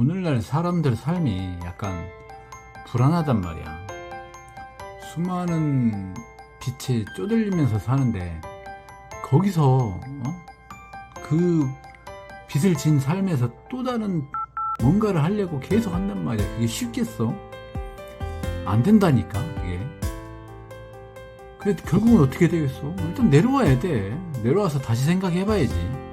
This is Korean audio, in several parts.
오늘날 사람들 삶이 약간 불안하단 말이야. 수많은 빛에 쪼들리면서 사는데 거기서 어? 그 빛을 진 삶에서 또 다른 뭔가를 하려고 계속 한단 말이야. 그게 쉽겠어? 안 된다니까 그게. 그래 결국은 어떻게 되겠어? 일단 내려와야 돼. 내려와서 다시 생각해봐야지.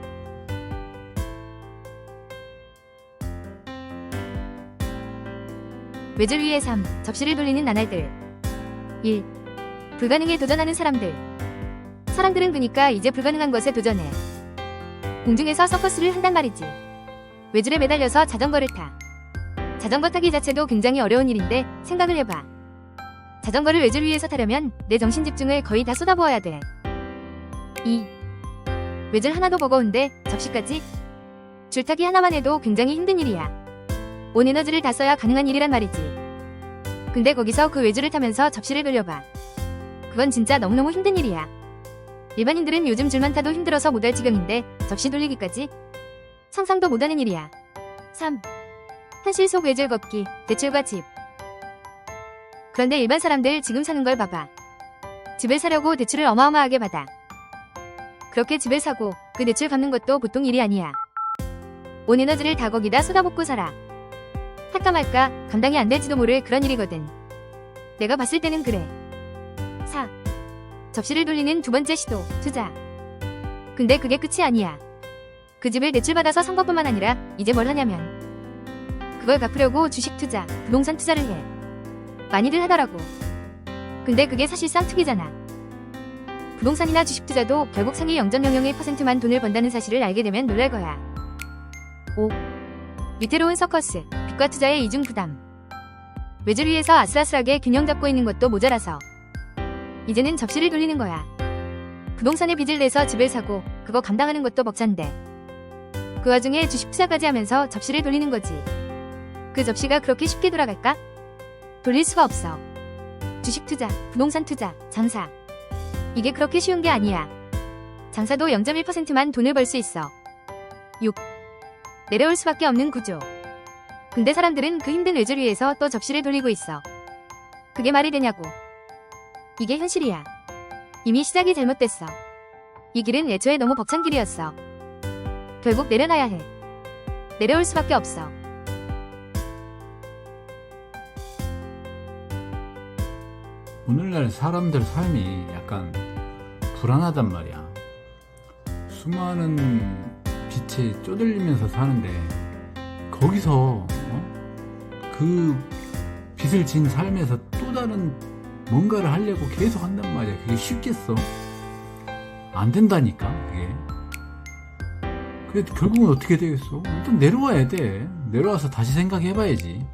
외줄 위의 삶, 접시를 돌리는 나날들. 1. 불가능에 도전하는 사람들. 사람들은 그니까 이제 불가능한 것에 도전해. 공중에서 서커스를 한단 말이지. 외줄에 매달려서 자전거를 타. 자전거 타기 자체도 굉장히 어려운 일인데 생각을 해봐. 자전거를 외줄 위에서 타려면 내 정신 집중을 거의 다 쏟아부어야 돼. 2. 외줄 하나도 버거운데 접시까지? 줄타기 하나만 해도 굉장히 힘든 일이야. 온 에너지를 다 써야 가능한 일이란 말이지. 근데 거기서 그 외줄을 타면서 접시를 돌려봐. 그건 진짜 너무너무 힘든 일이야. 일반인들은 요즘 줄만 타도 힘들어서 못할 지경인데 접시 돌리기까지? 상상도 못하는 일이야. 3. 현실 속 외줄 걷기, 대출과 집. 그런데 일반 사람들 지금 사는 걸 봐봐. 집을 사려고 대출을 어마어마하게 받아. 그렇게 집을 사고 그 대출 갚는 것도 보통 일이 아니야. 온 에너지를 다 거기다 쏟아붓고 살아. 할까 말까 감당이 안 될지도 모를 그런 일이거든. 내가 봤을 때는 그래. 4. 접시를 돌리는 두 번째 시도, 투자. 근데 그게 끝이 아니야. 그 집을 대출받아서 산 것뿐만 아니라 이제 뭘 하냐면 그걸 갚으려고 주식 투자, 부동산 투자를 해. 많이들 하더라고. 근데 그게 사실상 투기잖아. 부동산이나 주식 투자도 결국 상위 0.001%만 돈을 번다는 사실을 알게 되면 놀랄 거야. 5. 위태로운 서커스, 빚과 투자의 이중 부담. 외줄 위에서 아슬아슬하게 균형 잡고 있는 것도 모자라서 이제는 접시를 돌리는 거야. 부동산에 빚을 내서 집을 사고 그거 감당하는 것도 벅찬데 그 와중에 주식 투자까지 하면서 접시를 돌리는 거지. 그 접시가 그렇게 쉽게 돌아갈까? 돌릴 수가 없어. 주식 투자, 부동산 투자, 장사. 이게 그렇게 쉬운 게 아니야. 장사도 0.1%만 돈을 벌 수 있어. 6. 내려올 수밖에 없는 구조. 근데 사람들은 그 힘든 외줄 위에서 또 접시를 돌리고 있어. 그게 말이 되냐고. 이게 현실이야. 이미 시작이 잘못됐어. 이 길은 애초에 너무 벅찬 길이었어. 결국 내려놔야 해. 내려올 수밖에 없어. 오늘날 사람들 삶이 약간 불안하단 말이야. 수많은 빛에 쪼들리면서 사는데 거기서 어? 그 빛을 진 삶에서 또 다른 뭔가를 하려고 계속 한단 말이야. 그게 쉽겠어? 안 된다니까 그게. 그래 결국은 어떻게 되겠어? 일단 내려와야 돼. 내려와서 다시 생각해봐야지.